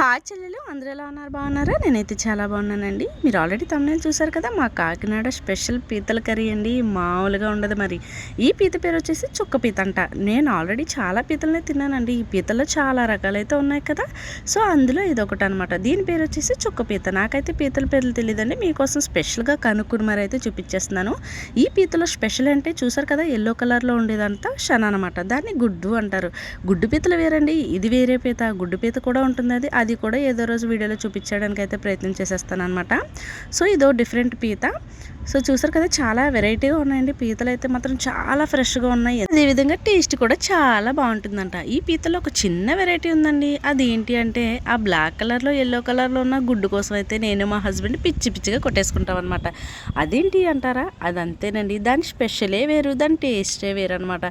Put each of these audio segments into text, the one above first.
Hi చెల్లెలు అందరూ ఎలా ఉన్నారు? బాగున్నారా? నేనైతే చాలా బాగున్నానండి. మీరు ఆల్రెడీ తమిళ చూసారు కదా మా కాకినాడ స్పెషల్ పీతల కర్రీ అండి. మామూలుగా ఉండదు మరి. ఈ పీత పేరు వచ్చేసి చుక్క పీత అంట. నేను ఆల్రెడీ చాలా పీతలనే తిన్నానండి. ఈ పీతల్లో చాలా రకాలైతే ఉన్నాయి కదా. సో అందులో ఇది ఒకటి అనమాట దీని పేరు వచ్చేసి చుక్క పీత. నాకైతే పీతల పేర్లు తెలియదండి మీకోసం స్పెషల్గా కనుక్కుని మరి అయితే చూపించేస్తున్నాను ఈ పీతలో స్పెషల్ అంటే చూసారు కదా ఎల్లో కలర్లో ఉండేదంతా షన్ అనమాట దాన్ని గుడ్డు అంటారు. గుడ్డు పీతలు వేరండి. ఇది వేరే పీత. గుడ్డు పీత కూడా ఉంటుంది అది. అది కూడా ఏదో రోజు వీడియోలో చూపించడానికి అయితే ప్రయత్నం చేసేస్తాను అనమాట సో ఇదో డిఫరెంట్ పీత. సో చూసారు కదా చాలా వెరైటీగా ఉన్నాయండి. పీతలు అయితే మాత్రం చాలా ఫ్రెష్గా ఉన్నాయి. అదేవిధంగా టేస్ట్ కూడా చాలా బాగుంటుందంట. ఈ పీతలో ఒక చిన్న వెరైటీ ఉందండి. అది ఏంటి అంటే ఆ బ్లాక్ కలర్లో ఎల్లో కలర్లో ఉన్న గుడ్డు కోసం అయితే నేను మా హస్బెండ్ పిచ్చి పిచ్చిగా కొట్టేసుకుంటాం అనమాట అదేంటి అంటారా? అది అంతేనండి దాని స్పెషలే వేరు దాని టేస్టే వేరు అనమాట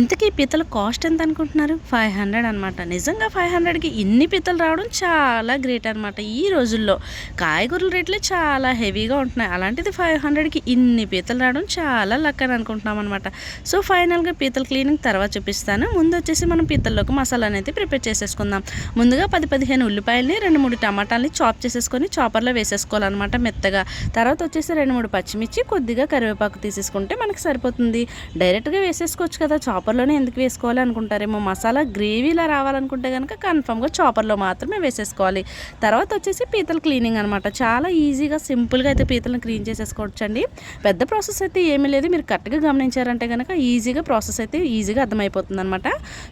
ఇంతకీ పీతల కాస్ట్ ఎంత అనుకుంటున్నారు? ఫైవ్ హండ్రెడ్ అనమాట నిజంగా ఫైవ్ హండ్రెడ్కి ఇన్ని పీతలు రావడం చాలా గ్రేట్ అనమాట ఈ రోజుల్లో కాయగూరల రేట్లే చాలా హెవీగా ఉంటున్నాయి. అలాంటిది ఫైవ్ హండ్రెడ్కి ఇన్ని పీతలు రావడం చాలా లక్ అని అనుకుంటున్నాం అనమాట సో ఫైనల్గా పీతల క్లీనింగ్ తర్వాత చూపిస్తాను. ముందు వచ్చేసి మనం పీతల్లోకి మసాలా అనేది ప్రిపేర్ చేసేసుకుందాం. ముందుగా పది పదిహేను ఉల్లిపాయలని రెండు మూడు టమాటాలని చాప్ చేసేసుకొని చాపర్లో వేసేసుకోవాలన్నమాట మెత్తగా. తర్వాత వచ్చేసి రెండు మూడు పచ్చిమిర్చి కొద్దిగా కరివేపాకు తీసేసుకుంటే మనకి సరిపోతుంది. డైరెక్ట్గా వేసేసుకోవచ్చు కదా చాపర్లోనే ఎందుకు వేసుకోవాలి అనుకుంటారేమో. మసాలా గ్రేవీలా రావాలనుకుంటే కనుక కన్ఫామ్గా చాపర్లో మాత్రమే వేసేసుకోవాలి. తర్వాత వచ్చేసి పీతల క్లీనింగ్ అనమాట చాలా ఈజీగా సింపుల్గా అయితే పీతలను క్లీన్ చేసుకోవచ్చండి. పెద్ద ప్రాసెస్ అయితే ఏమీ లేదు. మీరు కరెక్ట్గా గమనించారంటే కనుక ఈజీగా ప్రాసెస్ అయితే ఈజీగా అర్థమైపోతుంది అనమాట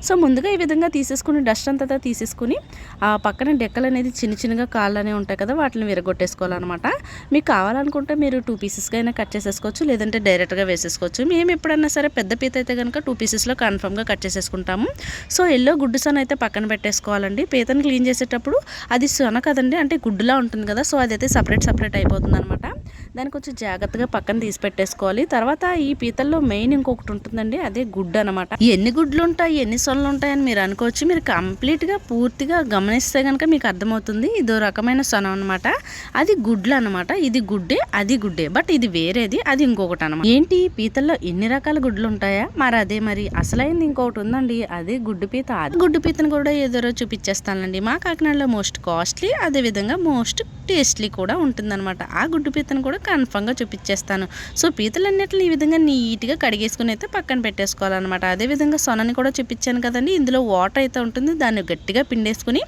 సో ముందుగా ఈ విధంగా తీసేసుకుని డస్ట్ అంతా తీసేసుకుని ఆ పక్కన డెక్కలు అనేది చిన్న చిన్నగా కాళ్ళు అనేవి ఉంటాయి కదా వాటిని విరగొట్టేసుకోవాలన్నమాట. మీకు కావాలనుకుంటే మీరు టూ పీసెస్గా అయినా కట్ చేసేసుకోవచ్చు లేదంటే డైరెక్ట్గా వేసేసుకోవచ్చు. మేము ఎప్పుడన్నా సరే పెద్ద పీత అయితే కనుక టూ పీసెస్లో కన్ఫర్మ్గా కట్ చేసేసుకుంటాము. సో ఎల్లో గుడ్డు సన్ అయితే పక్కన పెట్టేసుకోవాలండి. పీతను క్లీన్ చేసేటప్పుడు అది సొన కదండి అంటే గుడ్డులా ఉంటుంది కదా సో అదైతే సపరేట్ సపరేట్ అయిపోతుంది అనమాట దానికి కొంచెం జాగ్రత్తగా పక్కన తీసి పెట్టేసుకోవాలి. తర్వాత ఈ పీతల్లో మెయిన్ ఇంకొకటి ఉంటుందండి అదే గుడ్డు అనమాట ఎన్ని గుడ్లు ఉంటాయి ఎన్ని సొల్లు ఉంటాయని మీరు అనుకోవచ్చు. మీరు కంప్లీట్గా పూర్తిగా గమనిస్తే కనుక మీకు అర్థమవుతుంది. ఇదో రకమైన సొన అనమాట అది గుడ్లు అనమాట ఇది గుడ్డే అది గుడ్డే. బట్ ఇది వేరేది అది ఇంకొకటి అనమాట ఏంటి? పీతల్లో ఎన్ని రకాల గుడ్లు ఉంటాయా మరి అదే మరి అసలైంది ఇంకొకటి ఉందండి. అదే గుడ్డు పీత. అది గుడ్డు పీతను కూడా ఏదో చూపించేస్తానండి మా కాకినాడలో మోస్ట్ కాస్ట్లీ అదేవిధంగా మోస్ట్ టేస్ట్లీ కూడా ఉంటుందన్నమాట. ఆ గుడ్డు పీతను కూడా కన్ఫామ్గా చూపించేస్తాను. సో పీతలన్నిటిని ఈ విధంగా నీట్గా కడిగేసుకుని అయితే పక్కన పెట్టేసుకోవాలన్నమాట. అదేవిధంగా సొనని కూడా చూపించాను కదండి. ఇందులో వాటర్ అయితే ఉంటుంది. దాన్ని గట్టిగా పిండేసుకుని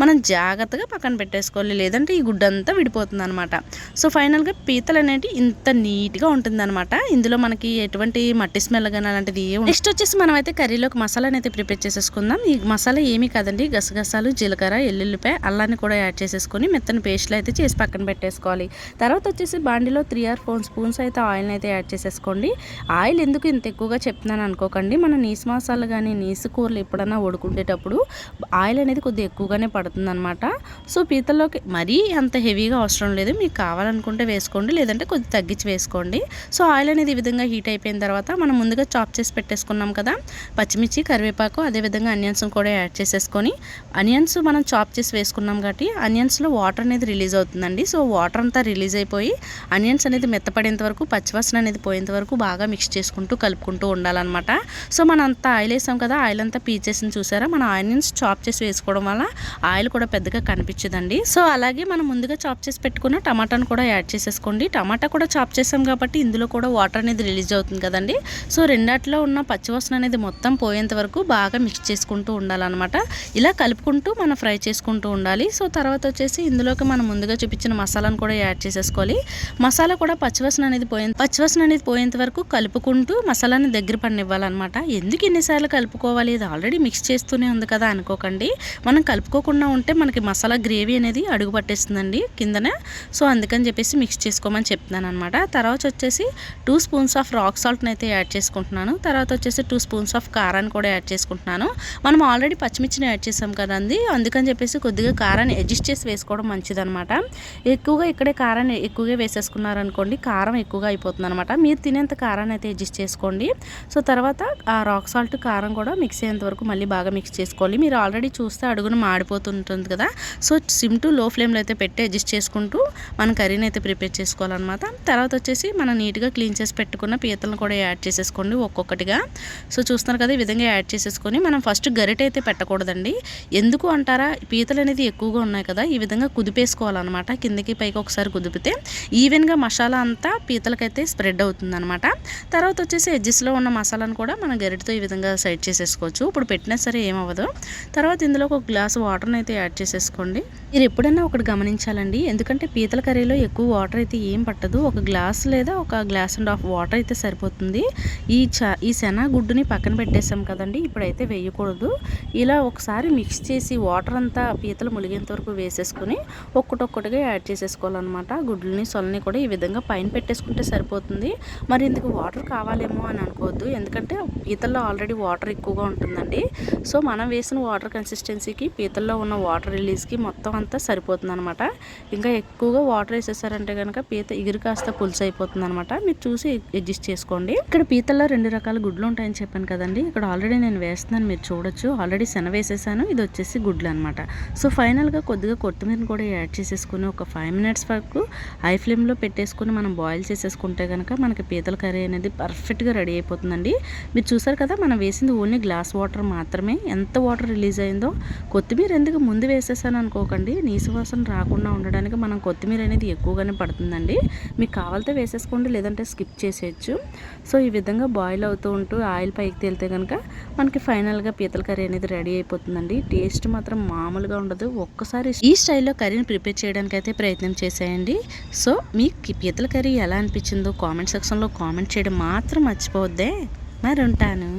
మనం జాగ్రత్తగా పక్కన పెట్టేసుకోవాలి. లేదంటే ఈ గుడ్డు అంతా విడిపోతుంది అనమాట సో ఫైనల్గా పీతలు అనేవి ఇంత నీట్గా ఉంటుందన్నమాట. ఇందులో మనకి ఎటువంటి మట్టి స్మెల్ కానీ అలాంటిది ఏ నెక్స్ట్ వచ్చేసి మనం అయితే కర్రీలోకి మసాలాని అయితే ప్రిపేర్ చేసేసుకుందాం. ఈ మసాలా ఏమీ కాదండి. గసగసాలు జీలకర్ర ఎల్లుల్లిపాయ అల్లాన్ని కూడా యాడ్ చేసేసుకొని మెత్తని పేస్ట్లో అయితే చేసి పక్కన పెట్టేసుకోవాలి. తర్వాత వచ్చేసి బాండిలో త్రీ ఆర్ ఫోర్ స్పూన్స్ అయితే ఆయిల్ని అయితే యాడ్ చేసేసుకోండి. ఆయిల్ ఎందుకు ఇంత ఎక్కువగా చెప్తున్నాను అనుకోకండి. మన నీసు మసాలా కానీ నీసు కూరలు ఎప్పుడన్నా ఉడుకుండేటప్పుడు ఆయిల్ అనేది కొద్దిగా ఎక్కువగానే పడుతుంది అనమాట సో పీతల్లోకి మరీ అంత హెవీగా అవసరం లేదు. మీకు కావాలనుకుంటే వేసుకోండి. లేదంటే కొద్దిగా తగ్గించి వేసుకోండి. సో ఆయిల్ అనేది ఈ విధంగా హీట్ అయిపోయిన తర్వాత మనం ముందుగా చాప్ చేసి పెట్టేసుకున్నాం కదా. పచ్చిమిర్చి కరివేపాకు అదేవిధంగా అనియన్స్ కూడా యాడ్ చేసేసుకొని అనియన్స్ మనం చాప్ చేసి వేసుకున్నాం కాబట్టి అనియన్స్లో వాటర్ అనేది రిలీజ్ అవుతుందండి. సో వాటర్ అంతా రిలీజ్ అయిపోయి ఆనియన్స్ అనేది మెత్తపడేంత వరకు పచ్చివాసన అనేది పోయేంత వరకు బాగా మిక్స్ చేసుకుంటూ కలుపుకుంటూ ఉండాలన్నమాట. సో మనం అంతా ఆయిల్ వేసాం కదా ఆయిల్ అంతా పీచేసింది చూసారా? మన ఆనియన్స్ చాప్ చేసి వేసుకోవడం వల్ల ఆయిల్ కూడా పెద్దగా కనిపించదండి. సో అలాగే మనం ముందుగా చాప్ చేసి పెట్టుకున్న టమాటాను కూడా యాడ్ చేసేసుకోండి. టమాటా కూడా చాప్ చేసాం కాబట్టి ఇందులో కూడా వాటర్ అనేది రిలీజ్ అవుతుంది కదండి. సో రెండాట్లో ఉన్న పచ్చివాసన అనేది మొత్తం పోయేంత వరకు బాగా మిక్స్ చేసుకుంటూ ఉండాలన్నమాట. ఇలా కలుపుకుంటూ మనం ఫ్రై చేసుకుంటూ ఉండాలి. సో తర్వాత వచ్చేసి ఇందులోకి మనం ముందుగా చూపించిన మసాలాను కూడా యాడ్ చేసేసుకోవాలి. మసాలా కూడా పచ్చివాసన అనేది పోయిన పచ్చివాసన అనేది పోయేంత వరకు కలుపుకుంటూ మసాలాని దగ్గర పడినివ్వాలన్నమాట. ఎందుకు ఎన్నిసార్లు కలుపుకోవాలి? ఇది ఆల్రెడీ మిక్స్ చేస్తూనే ఉంది కదా అనుకోకండి. మనం కలుపుకోకుండా ఉంటే మనకి మసాలా గ్రేవీ అనేది అడుగు పట్టేస్తుందండి కిందనే. సో అందుకని చెప్పేసి మిక్స్ చేసుకోమని చెప్తున్నాను అనమాట తర్వాత వచ్చేసి టూ స్పూన్స్ ఆఫ్ రాక్ సాల్ట్ని అయితే యాడ్ చేసుకుంటున్నాను. తర్వాత వచ్చేసి టూ స్పూన్స్ ఆఫ్ కారాన్ని కూడా యాడ్ చేసుకుంటున్నాను. మనం ఆల్రెడీ పచ్చిమిర్చిని యాడ్ చేసాం కదండి. అందుకని చెప్పేసి కొద్దిగా కారాన్ని అడ్జస్ట్ చేసి వేసుకోవడం మంచిదనమాట ఎక్కువగా ఇక్కడే కారాన్ని ఎక్కువగా వేసేసుకున్నారు అనుకోండి కారం ఎక్కువగా అయిపోతుంది అనమాట మీరు తినేంత కారాన్ని అయితే అడ్జస్ట్ చేసుకోండి. సో తర్వాత ఆ రాక్ సాల్ట్ కారం కూడా మిక్స్ అయ్యేంత వరకు మళ్ళీ బాగా మిక్స్ చేసుకోవాలి. మీరు ఆల్రెడీ చూస్తే అడుగున మాడిపోతుంటుంది కదా. సో సిమ్ టు లో ఫ్లేమ్లో అయితే పెట్టి అడ్జస్ట్ చేసుకుంటూ మన కర్రీని అయితే ప్రిపేర్ చేసుకోవాలన్నమాట. తర్వాత వచ్చేసి మనం నీట్గా క్లీన్ చేసి పెట్టుకున్న పీతలను కూడా యాడ్ చేసేసుకోండి ఒక్కొక్కటిగా. సో చూస్తున్నారు కదా ఈ విధంగా యాడ్ చేసేసుకొని మనం ఫస్ట్ గరిట అయితే పెట్టకూడదండి. ఎందుకు అంటారా? పీతలు అనేది ఎక్కువగా ఉన్నాయి కదా ఈ విధంగా కుదిపేసుకోవాలి? అనమాట కిందకి పైకి ఒకసారి కుదిపితే ఈవెన్గా మసాలా అంతా పీతలకైతే స్ప్రెడ్ అవుతుంది అనమాట తర్వాత వచ్చేసి ఎడ్జెస్లో ఉన్న మసాలాను కూడా మనం గరిటతో ఈ విధంగా సైడ్ చేసేసుకోవచ్చు. ఇప్పుడు పెట్టినా సరే ఏమవ్వదు. తర్వాత ఇందులో ఒక గ్లాస్ వాటర్ని అయితే యాడ్ చేసేసుకోండి. మీరు ఎప్పుడైనా ఒకటి గమనించాలండి. ఎందుకంటే పీతల కర్రీలో ఎక్కువ వాటర్ అయితే ఏం పట్టదు. ఒక గ్లాస్ లేదా ఒక గ్లాస్ అండ్ హాఫ్ వాటర్ అయితే సరిపోతుంది. ఈ చ ఈ శనా గుడ్డుని పక్కన పెట్టేసాం కదండి. ఇప్పుడైతే వేయకూడదు. ఇలా ఒకసారి మిక్స్ చేసి వాటర్ అంతా పీతలు ములిగేంత వరకు వేసేసుకుని ఒక్కొక్కటిగా యాడ్ చేసేసుకోవాలన్నమాట. గుడ్లని సొల్లని కూడా ఈ విధంగా పైన పెట్టేసుకుంటే సరిపోతుంది. మరి ఇందుకు వాటర్ కావాలేమో అని అనుకోవద్దు. ఎందుకంటే పీతల్లో ఆల్రెడీ వాటర్ ఎక్కువగా ఉంటుందండి. సో మనం వేసిన వాటర్ కన్సిస్టెన్సీకి పీతల్లో ఉన్న వాటర్ రిలీజ్కి మొత్తం అంతా సరిపోతుంది అనమాట ఇంకా ఎక్కువగా వాటర్ వేసేసారంటే కనుక పీత ఎగిరి కాస్త పులుసు అయిపోతుంది అనమాట మీరు చూసి అడ్జస్ట్ చేసుకోండి. ఇక్కడ పీతల్లో రెండు రకాల గుడ్లు ఉంటాయని చెప్పాను కదండి. ఇక్కడ ఆల్రెడీ నేను వేస్తున్నాను మీరు చూడొచ్చు. ఆల్రెడీ శనవేసేసాను ఇది వచ్చేసి గుడ్లు అనమాట సో ఫైనల్గా కొద్దిగా కొత్తిమీరని కూడా యాడ్ చేసేసుకుని ఒక ఫైవ్ మినిట్స్ వరకు హై ఫ్లేమ్లో పెట్టేసుకుని మనం బాయిల్ చేసేసుకుంటే కనుక మనకి పీతల కర్రీ అనేది పర్ఫెక్ట్గా రెడీ అయిపోతుందండి. మీరు చూసారు కదా మనం వేసింది ఓన్లీ గ్లాస్ వాటర్ మాత్రమే. ఎంత వాటర్ రిలీజ్ అయిందో కొత్తిమీర ఎందుకు ముందు వేసేసాను అనుకోకండి. నీసు వాసన రాకుండా ఉండడానికి మనం కొత్తిమీర అనేది ఎక్కువగానే పడుతుందండి. మీకు కావాలితే వేసేసుకోండి లేదంటే స్కిప్ చేసేయచ్చు. సో ఈ విధంగా బాయిల్ అవుతూ ఉంటూ ఆయిల్ పైకి తేలితే కనుక మనకి ఫైనల్గా పీతల కర్రీ అనేది రెడీ అయిపోతుందండి. టేస్ట్ మాత్రం మామూలుగా ఉండదు. ఒక్కసారి ఈ స్టైల్లో కర్రీని ప్రిపేర్ చేయడానికి అయితే ప్రయత్నం చేసేయండి సో మీకు పీతల కర్రీ ఎలా అనిపించిందో కామెంట్ సెక్షన్లో కామెంట్ చేయడం మాత్రం మర్చిపోవద్దే. మరి ఉంటాను